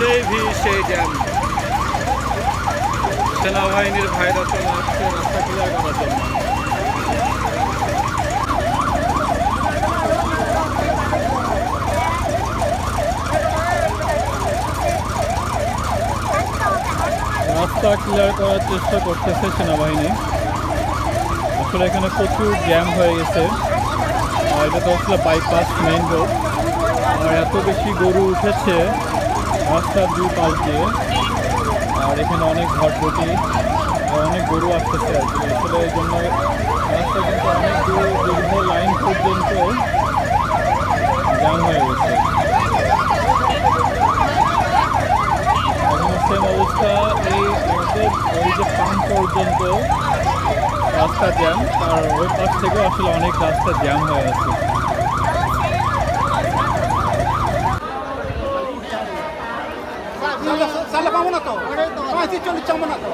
সেই সেই জ্যাম। সেনাবাহিনীর ভাইরা চলে আসছে রাস্তা করার জন্য রাস্তা ক্লিয়ার করার চেষ্টা করতেছে সেনাবাহিনী। আসলে এখানে প্রচুর জ্যাম হয়ে গেছে। আর এটা তো আসলে বাইপাস মেইন রোড আর এত বেশি গরু উঠেছে রাস্তার দুই পাশ দিয়ে। আর এখানে অনেক ঘরপটি আর অনেক গরু আসতেছে আর কি। আসলে এই জন্য রাস্তা কিন্তু অনেক দূর, দীর্ঘ লাইন পর্যন্ত জ্যাম হয়ে গেছে। এখন সেম অবস্থা এই ওই যে পাম্প পর্যন্ত রাস্তা জ্যাম আর ওই পাশ থেকেও আসলে অনেক রাস্তা জ্যাম হয়ে আছে। সালে পাবো না তো পঁয়ত্রিশ চল্লিশ চাবো না তো